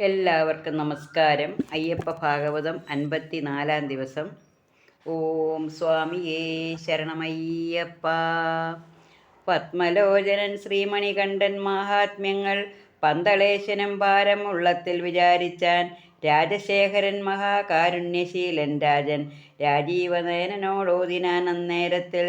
എല്ലാവർക്കും നമസ്കാരം. അയ്യപ്പ ഭാഗവതം അൻപത്തി നാലാം ദിവസം. ഓം സ്വാമിയേ ശരണമയ്യപ്പ. പത്മലോചനൻ ശ്രീമണികണ്ഠൻ മഹാത്മ്യങ്ങൾ പന്തളേശനം ഭാരം ഉള്ളത്തിൽ വിചാരിച്ചാൻ രാജശേഖരൻ മഹാകാരുണ്യശീലൻ രാജൻ രാജീവനയനോടോതിനാൻ അന്നേരത്തിൽ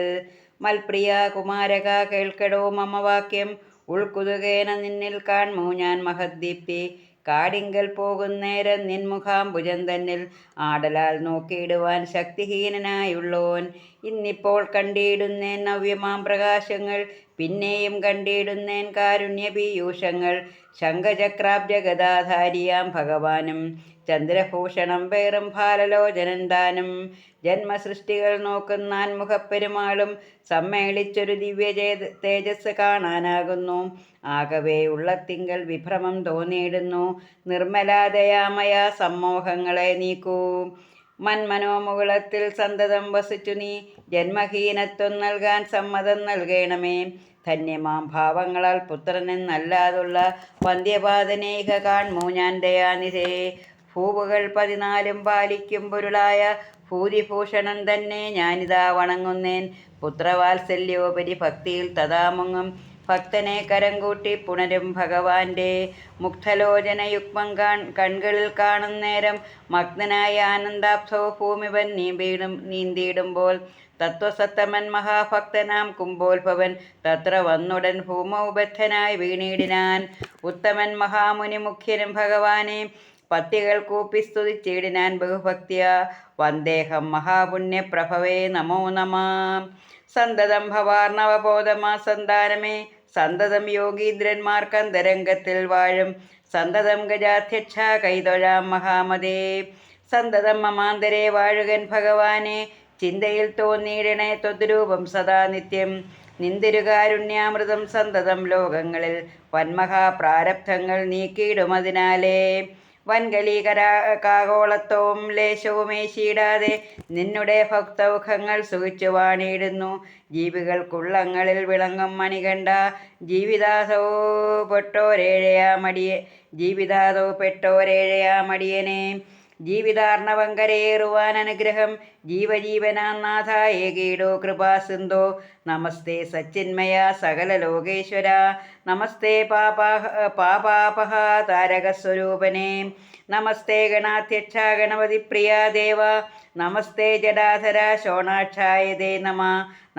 മൽപ്രിയ കുമാരക കേൾക്കടോ മമവാക്യം ഉൾക്കുതുകേന നിന്നിൽ കാൺമോ ഞാൻ മഹദ്ദീപ്തി കാടിങ്കൽ പോകുന്നേരം നിൻമുഖാംബുജം തന്നിൽ ആടലാൽ നോക്കിയിടുവാൻ ശക്തിഹീനനായുള്ളോൻ. ഇന്നിപ്പോൾ കണ്ടിടുന്നേ നവ്യമാം പ്രകാശങ്ങൾ. പിന്നെയും കണ്ടിടുന്നേൻ കാരുണ്യ പീയൂഷങ്ങൾ ശംഖചക്രാബ്ജഗദാധാരിയാം ഭഗവാനും ചന്ദ്രഭൂഷണം വേറും ഭാലലോചനൻ താനും ജന്മസൃഷ്ടികൾ നോക്കുന്നാൻ മുഖപ്പെരുമാളും സമ്മേളിച്ചൊരു ദിവ്യ തേജസ് കാണാനാകുന്നു. ആകവേ ഉള്ളത്തിങ്കൽ വിഭ്രമം തോന്നിയിടുന്നു. നിർമ്മലാദയാമയ സമ്മോഹങ്ങളെ നീക്കൂ. മന്മനോമുകുളത്തിൽ സന്തതം വസിച്ചു നീ ജന്മഹീനത്വം നൽകാൻ സമ്മതം നൽകണമേ. ധന്യമാം ഭാവങ്ങളാൽ പുത്രനെന്നല്ലാതുള്ള വന്ധ്യപാതനേക കാൺമൂ ഞാൻ ദയാനിധേ. ഭൂവുകൾ പതിനാലും പാലിക്കും പൊരുളായ ഭൂരിഭൂഷണൻ തന്നെ ഞാനിതാ വണങ്ങുന്നേൻ. പുത്രവാത്സല്യോപരി ഭക്തിയിൽ തഥാമുങ്ങും ഭക്തനെ കരം കൂട്ടി പുണരും ഭഗവാന്റെ മുക്തലോചനയുക്മം കാൺ കൺകളിൽ കാണുന്നേരം മഗ്നനായ ആനന്ദാബ്സോ ഭൂമിവൻ നീമ്പീടും നീന്തിയിടുമ്പോൾ തത്വസത്തമൻ മഹാഭക്തനാം കുംഭോത്ഭവൻ തത്ര വന്നുടൻ ഭൂമൗ ബദ്ധനായി വീണിടിനാൻ ഉത്തമൻ മഹാമുനി മുഖ്യനും ഭഗവാനെ പത്തികൾ കൂപ്പി സ്തുതിച്ചിടിനാൻ ബഹുഭക്തിയ വന്ദേഹം മഹാപുണ്യപ്രഭവേ നമോ നമാം സന്തതം ഭവാർണവബോധമാ സന്താനമേ സന്തതം യോഗീന്ദ്രന്മാർക്കന്തരംഗത്തിൽ വാഴും. സന്തതം ഗജാധ്യക്ഷ കൈതൊഴാം മഹാമതേ. സന്തതം മമാന്തരെ വാഴുകൻ ഭഗവാനെ. ചിന്തയിൽ തോന്നിയിടണേ ത്വദ്രൂപം സദാ നിത്യം. നിന്തിരുകാരുണ്യാമൃതം സന്തതം ലോകങ്ങളിൽ വന്മഹാപ്രാരബ്ധങ്ങൾ നീക്കിയിടുമതിനാലേ വൻകലീകരാ കാകോളത്വവും ലേശവുമേശിയിടാതെ നിന്നുടെ ഭക്തൗഖങ്ങൾ സുഖിച്ചു വാണിയിടുന്നു ജീവികൾക്കുള്ളങ്ങളിൽ വിളങ്ങും മണികണ്ഠ മടിയെ പെട്ടോരേഴയാമടിയെ പെട്ടോരേഴയാ പെട്ടോരേഴയാമടിയനെ. ജീവിതാർണവം കരയേറുവാൻ അനുഗ്രഹം ജീവജീവനാനാഥ ഏകീടോ കൃപാസിന്ധോ. നമസ്തേ സച്ചിന്മയ സകല ലോകേശ്വര നമസ്തേ പാപാ പാപാപഹ താരകസ്വരൂപനെ. നമസ്തേ ഗണാധ്യക്ഷ ഗണപതി പ്രിയ ദേവ. നമസ്തേ ജടാധര ശോണാക്ഷായ ദേ നമ.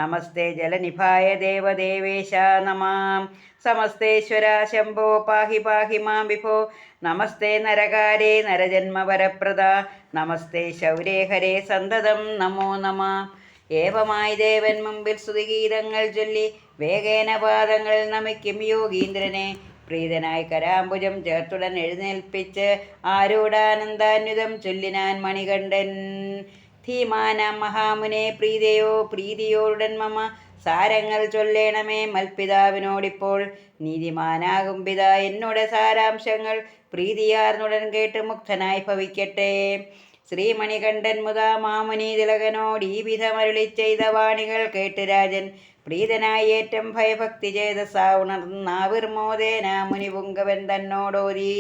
നമസ്തേ ജലനിഭായ ദേവ ദേവദേവേശ നമാം. സമസ്തേശ്വര ശംഭോ പാഹി പാഹി മാം വിഭോ. നമസ്തേ നരകാരേ നരജന്മവരപ്രദ. നമസ്തേ ശൗരേ ഹരേ സന്തതം നമോ നമ. ഏവമായി ദേവൻ മുമ്പിൽ സ്തുതിഗീതങ്ങൾ ചൊല്ലി വേഗേന പാദങ്ങൾ നമിക്കും യോഗീന്ദ്രനെ. പ്രീതനായി കരാംബുജം ചേർത്തുടൻ എഴുന്നേൽപ്പിച്ച് ആരൂഢാനന്ദാന്വിതം ചൊല്ലിനാൻ മണികണ്ഠൻ. ധീമാനാം മഹാമുനെ പ്രീതയോ പ്രീതിയോടുടൻ മമ സാരങ്ങൾ ചൊല്ലേണമേ മൽപിതാവിനോടിപ്പോൾ. നീതിമാനാകും പിത എന്നോട് സാരാംശങ്ങൾ പ്രീതിയാർന്നുടൻ കേട്ട് മുക്തനായി ഭവിക്കട്ടെ. ശ്രീമണികണ്ഠൻ മുതാ മാമുനി തിലകനോട് ഈ വിധമരുളി ചെയ്ത വാണികൾ കേട്ട് രാജൻ പ്രീതനായി ഏറ്റം ഭയഭക്തി ചേതസാ ഉണർന്നാവിർമോദേന മുനിപുങ്കവൻ തന്നോടോരീ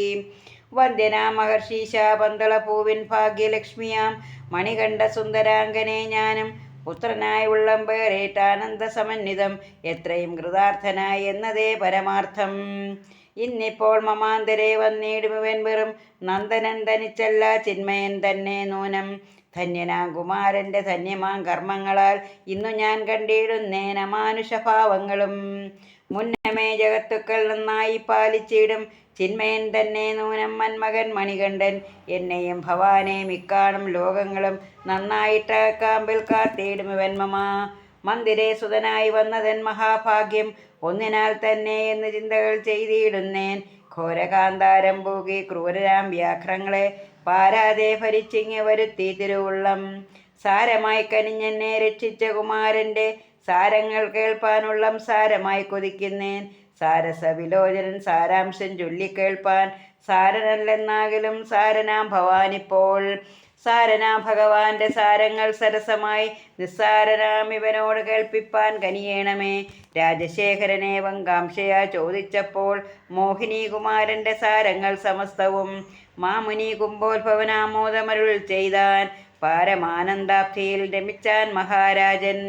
വന്ദ്യനാ മഹർഷീശ പന്തളപൂവിൻ ഭാഗ്യലക്ഷ്മിയാം മണികണ്ഠ സുന്ദരാംഗനെ ഞാനും പുത്രനായ ഉള്ളം പേരേറ്റാനന്ദ സമന്വിതം എത്രയും കൃതാർത്ഥനായി എന്നതേ പരമാർത്ഥം. ഇന്നിപ്പോൾ മമാന്തരെ വന്നിടുമുവൻ വെറും നന്ദനൻ തനിച്ചല്ല ചിന്മയൻ തന്നെ നൂനം. ധന്യനാം കുമാരന്റെ ധന്യമാം കർമ്മങ്ങളാൽ ഇന്നു ഞാൻ കണ്ടിടുന്നേന മാനുഷഭാവങ്ങളും മുന്നമേ ജഗത്തുക്കൾ നന്നായി പാലിച്ചിടും. ചിന്മയൻ തന്നെ നൂനം മന്മകൻ മണികണ്ഠൻ. എന്നെയും ഭവാനെ മിക്കാണും ലോകങ്ങളും നന്നായിട്ട് കാമ്പിൽ കാത്തിയിടും ഇവൻ മമ. മന്ദിരേ സുതനായി വന്നതൻ മഹാഭാഗ്യം. ഒന്നിനാൽ തന്നെ എന്ന് ചിന്തകൾ ചെയ്തിടുന്നേൻ. ഘോരകാന്താരം പൂകി ക്രൂരരാം വ്യാഘ്രങ്ങളെ പാരാതെ ഭരിച്ചിങ്ങി വരുത്തി തിരുവുള്ളം. സാരമായി കനിഞ്ഞെന്നെ രക്ഷിച്ച കുമാരന്റെ സാരങ്ങൾ കേൾപ്പാനുള്ളം സാരമായി കൊതിക്കുന്നേൻ. സാരസവിലോചനൻ സാരാംശം ചൊല്ലിക്കേൾപ്പാൻ സാരനല്ലെന്നാകിലും സാരനാം ഭവാനിപ്പോൾ. സാരനാ ഭഗവാന്റെ സാരങ്ങൾ സരസമായി. നിസ്സാരനാം ഇവനോട് കേൾപ്പിപ്പാൻ കനിയേണമേ. രാജശേഖരനെ വങ്കാംക്ഷയാ ചോദിച്ചപ്പോൾ മോഹിനി കുമാരന്റെ സാരങ്ങൾ സമസ്തവും മാമുനി കുംഭോത്ഭവനാമോദമരുൾ ചെയ്താൻ പാരമാനന്ദാബ്ധിയിൽ രമിച്ചാൻ മഹാരാജൻ.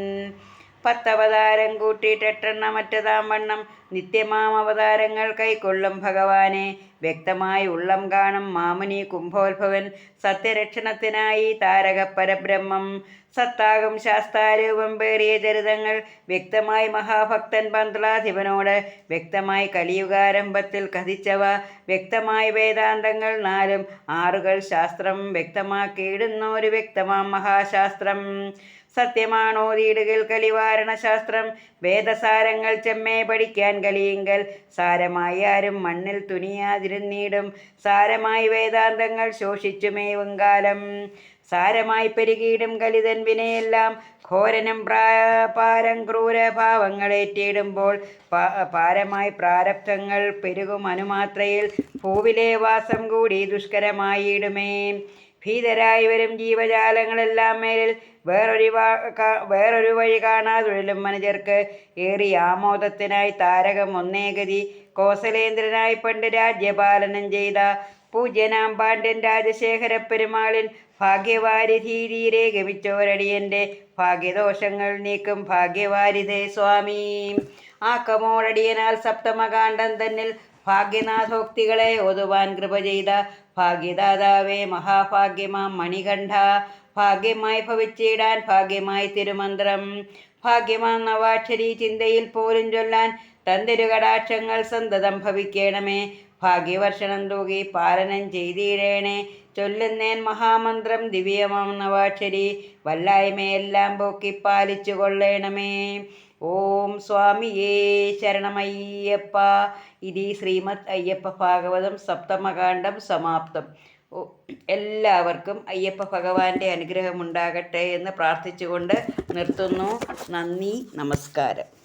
പത്തവതാരം കൂട്ടിയിട്ടെണ്ണമറ്റതാം വണ്ണം നിത്യമാം അവതാരങ്ങൾ കൈക്കൊള്ളും ഭഗവാനെ. വ്യക്തമായി ഉള്ളം കാണും മാമുനി കുംഭോത്ഭവൻ. സത്യരക്ഷണത്തിനായി താരക പരബ്രഹ്മം സത്താകും ശാസ്താരൂപം പേറിയ ചരിതങ്ങൾ. വ്യക്തമായി മഹാഭക്തൻ പന്ത്രാധിപനോട് വ്യക്തമായി കലിയുഗാരംഭത്തിൽ കഥിച്ചവ. വ്യക്തമായി വേദാന്തങ്ങൾ നാലും ആറുകൾ ശാസ്ത്രം വ്യക്തമാക്കിയിടുന്നോരു വ്യക്തമാം മഹാശാസ്ത്രം. സത്യമാണോ തീടുകൾ കലിവാരണ ശാസ്ത്രം വേദസാരങ്ങൾ ചെമ്മേ പഠിക്കാൻ കലിയെങ്കൽ. സാരമായി ആരും മണ്ണിൽ തുനിയാതിരുന്നീടും. സാരമായി വേദാന്തങ്ങൾ ശോഷിച്ചുമേവും കാലം സാരമായി പെരുകിയിടും കലിതൻ വിനയെല്ലാം. ഘോരനും പ്രാപാരം ക്രൂരഭാവങ്ങളേറ്റിടുമ്പോൾ പാരമായി പ്രാരബ്ധങ്ങൾ പെരുകും അനുമാത്രയിൽ പൂവിലെ വാസം കൂടി ദുഷ്കരമായിടുമേ. ഭീതരായി വരും ജീവജാലങ്ങളെല്ലാം മേലിൽ വേറൊരു വേറൊരു വഴി കാണാതൊഴിലും മനുജർക്ക്. ഏറി ആമോദത്തിനായി താരകം ഒന്നേഗതി കോസലേന്ദ്രനായി പണ്ട് രാജ്യപാലനം ചെയ്ത പൂജ്യനാം പാണ്ഡ്യൻ രാജശേഖര പെരുമാളിൻ ഭാഗ്യവാരിധീരീരെ ഗമിച്ചോരടിയന്റെ ഭാഗ്യദോഷങ്ങൾ നീക്കും ഭാഗ്യവാരിധേ സ്വാമി. ആക്കമോടടിയനാൽ സപ്തമകാന്ഡം തന്നിൽ ഭാഗ്യനാഥോക്തികളെ ഒതുവാൻ കൃപ ചെയ്ത ഭാഗ്യദാതാവേ മഹാഭാഗ്യമാം മണികണ്ഠ. ഭാഗ്യമായി ഭവിച്ചിടാൻ ഭാഗ്യമായി തിരുമന്ത്രം. ഭാഗ്യമാം നവാക്ഷരി ചിന്തയിൽ പോലും ചൊല്ലാൻ തന്തിരുകടാക്ഷങ്ങൾ സന്തതം ഭവിക്കണമേ. ഭാഗ്യവർഷണം തൂകി പാലനം ചെയ്തിടേണേ. ചൊല്ലുന്നേൻ മഹാമന്ത്രം ദിവ്യമാം നവാക്ഷരി. വല്ലായ്മയെല്ലാം പോക്കി പാലിച്ചു കൊള്ളേണമേ ഓം സ്വാമിയേ ശരണമയ്യപ്പ. ഇതി ശ്രീമദ് അയ്യപ്പ ഭാഗവതം സപ്തമകാന്ഡം സമാപ്തം. എല്ലാവർക്കും അയ്യപ്പ ഭഗവാന്റെ അനുഗ്രഹം ഉണ്ടാകട്ടെ എന്ന് പ്രാർത്ഥിച്ചുകൊണ്ട് നിർത്തുന്നു. നന്ദി നമസ്കാരം.